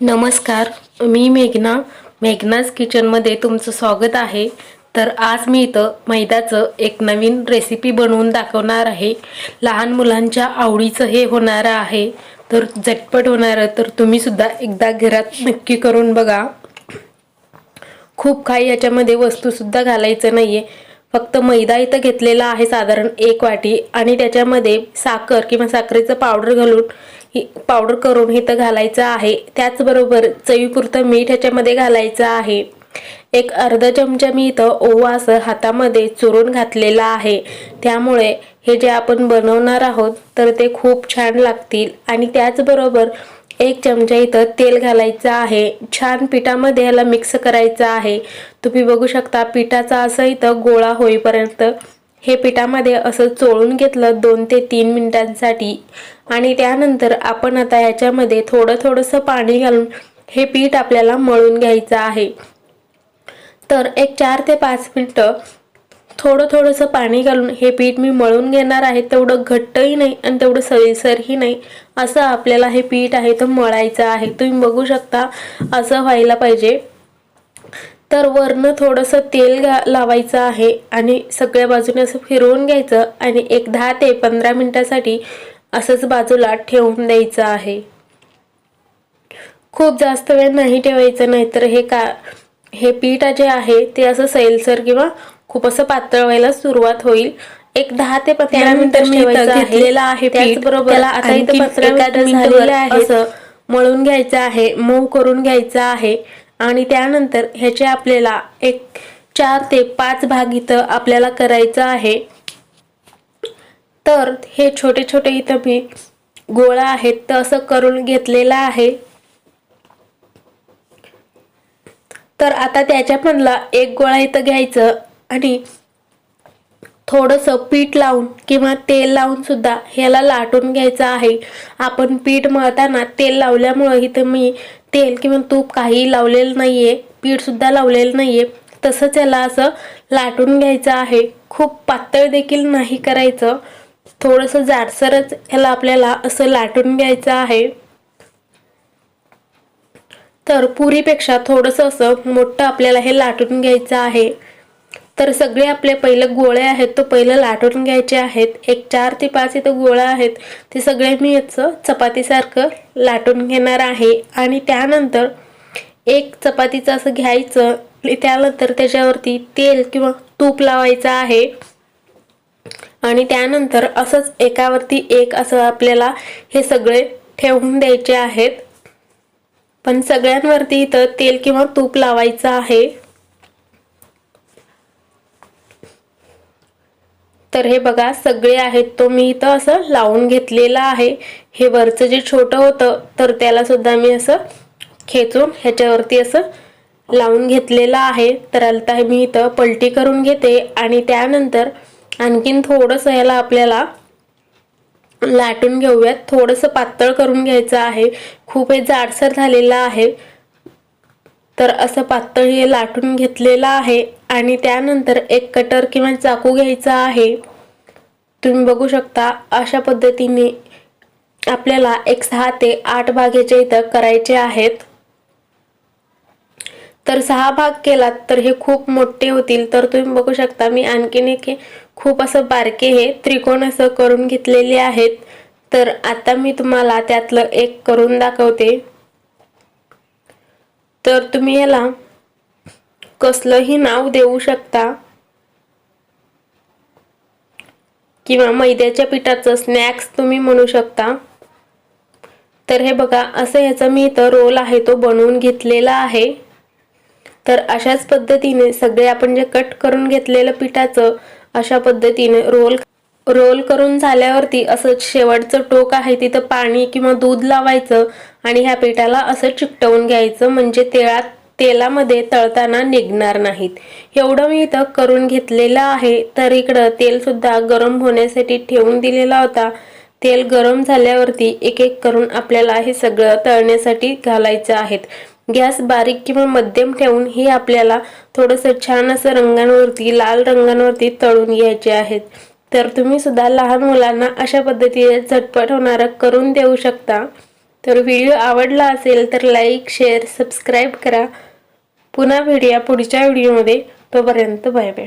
नमस्कार मी मेघना. मेघनाज किचनमध्ये तुमचं स्वागत आहे. तर आज मी इथं मैद्याचं एक नवीन रेसिपी बनवून दाखवणार आहे. लहान मुलांच्या आवडीचं हे होणारं आहे. तर झटपट होणारं तर तुम्हीसुद्धा एकदा घरात नक्की करून बघा. खूप काही याच्यामध्ये वस्तूसुद्धा घालायचं नाही आहे फक्त मैदा इथं घेतलेला आहे साधारण एक वाटी आणि त्याच्यामध्ये साखर किंवा साखरेचं पावडर घालून ही पावडर करून इथं घालायचं आहे. त्याचबरोबर चवीपुरतं मीठ ह्याच्यामध्ये घालायचं आहे. एक अर्धा चमचा मी इथं ओवा असं हातामध्ये चुरून घातलेला आहे. त्यामुळे हे जे आपण बनवणार आहोत तर ते खूप छान लागतील. आणि त्याचबरोबर एक चमचा इथं तेल घालायचं आहे. छान पिठामध्ये ह्याला मिक्स करायचं आहे. तुम्ही बघू शकता पिठाचा असं इथं गोळा होईपर्यंत हे पिठामध्ये असं चोळून घेतलं दोन ते तीन मिनिटांसाठी. आणि त्यानंतर आपण आता याच्यामध्ये थोडं थोडंसं पाणी घालून हे पीठ आपल्याला मळून घ्यायचं आहे. तर एक चार ते पाच मिनटं थोडं थोडंसं पाणी घालून हे पीठ मी मळून घेणार आहे. तेवढं घट्टही नाही आणि तेवढं सळीसरही नाही. असं आपल्याला हे पीठ आहे तर मळायचं आहे. तुम्ही बघू शकता असं व्हायला पाहिजे. तर वरनं थोडंसं तेल घा लावायचं आहे आणि सगळ्या बाजूने असं फिरवून घ्यायचं आणि एक दहा ते पंधरा मिनटासाठी असंच बाजूला ठेवून द्यायचं आहे खूप जास्त वेळ नाही ठेवायचं नाहीतर हे का हे पीठ जे आहे ते असं सैलसर किंवा खूप असं पातळ व्हायला सुरुवात होईल एक दहा ते पंधरा मिनिटं ठेवायचं आहे. घेतलेलं आहे पीठ. त्याचबरोबर आता इथं पंधरा मिनिटं झालेलं आहे असं मळून घ्यायचं आहे मऊ करून घ्यायचं आहे आणि त्यानंतर ह्याचे आपल्याला एक चार ते पाच भाग इथं आपल्याला करायचं आहे. तर हे छोटे छोटे इथं मी गोळा आहेत तर असं करून घेतलेलं आहे. तर आता त्याच्यामधला एक गोळा इथं घ्यायचं आणि थोडंसं पीठ लावून किंवा तेल लावून सुद्धा ह्याला लाटून घ्यायचं आहे. आपण पीठ मळताना तेल लावल्यामुळं इथं मी तेल किंवा तूप काही लावलेलं नाही पीठ सुद्धा लावलेलं नाही आहे तसंच याला असं लाटून घ्यायचं आहे. खूप पातळ देखील नाही करायचं. थोडंसं जाडसरच ह्याला आपल्याला असं लाटून घ्यायचं आहे. तर पुरीपेक्षा थोडंसं असं मोठं आपल्याला हे लाटून घ्यायचं आहे. तर सगळे आपले पहिले गोळे आहेत तो पहिलं लाटून घ्यायचे आहेत. एक चार ते पाच इथं गोळ्या आहेत. ते सगळे मी याचं चपातीसारखं लाटून घेणार आहे. आणि त्यानंतर एक चपातीचं असं घ्यायचं. आणि त्यानंतर त्याच्यावरती तेल किंवा तूप लावायचं आहे. आणि त्यानंतर असंच एकावरती एक असं आपल्याला हे सगळे ठेवून द्यायचे आहेत. पण सगळ्यांवरती इथं तेल किंवा तूप लावायचं आहे. तर हे बघा सगळे आहेत तो मी इथं असं लावून घेतलेलं आहे. हे वरचं जे छोटं होतं तर त्याला सुद्धा मी असं खेचून ह्याच्यावरती असं लावून घेतलेलं आहे. तर आता हे मी इथं पलटी करून घेते आणि त्यानंतर आणखीन थोडंसं ह्याला आपल्याला लाटून घेऊयात. थोडंसं पातळ करून घ्यायचं आहे. खूप हे जाडसर झालेलं आहे. तर असं पातळ हे लाटून घेतलेलं आहे आणि त्यानंतर एक कटर किंवा चाकू घ्यायचा आहे. तुम्ही बघू शकता अशा पद्धतीने आपल्याला एक सहा ते आठ भागेच्या इथं करायचे आहेत. तर सहा भाग केलात तर हे खूप मोठे होतील. तर तुम्ही बघू शकता मी आणखीन एक खूप असं बारके हे त्रिकोण असं करून घेतलेले आहेत. तर आता मी तुम्हाला त्यातलं एक करून दाखवते. तर तुम्ही याला कसलंही नाव देऊ शकता. किंवा मैद्याच्या पिठाचं स्नॅक्स तुम्ही म्हणू शकता. तर हे बघा असं ह्याचा मी इथं रोल आहे तो बनवून घेतलेला आहे. तर अशाच पद्धतीने सगळे आपण जे कट करून घेतलेलं पिठाचं अशा पद्धतीने रोल रोल करून झाल्यावरती असं शेवटचं टोक आहे तिथं पाणी किंवा दूध लावायचं. आणि ह्या पिठाला असं चिकटवून घ्यायचं म्हणजे तेळात तेलामध्ये तळताना निघणार नाहीत. एवढं मी इथं करून घेतलेलं आहे. तर इकडं तेल सुद्धा गरम होण्यासाठी ठेवून दिलेला होता. तेल गरम झाल्यावरती एक एक करून आपल्याला हे सगळं तळण्यासाठी घालायचं आहेत. गॅस बारीक किंवा मध्यम ठेवून हे आपल्याला थोडंसं छान असं रंगांवरती लाल रंगांवरती तळून घ्यायचे आहेत. तर तुम्ही सुद्धा लहान मुलांना अशा पद्धतीने झटपट होणारं करून देऊ शकता. तर व्हिडिओ आवडला असेल तर लाईक शेअर सबस्क्राईब करा. पुन्हा भेटूया पुढच्या व्हिडिओमध्ये. तोपर्यंत बाय बाय.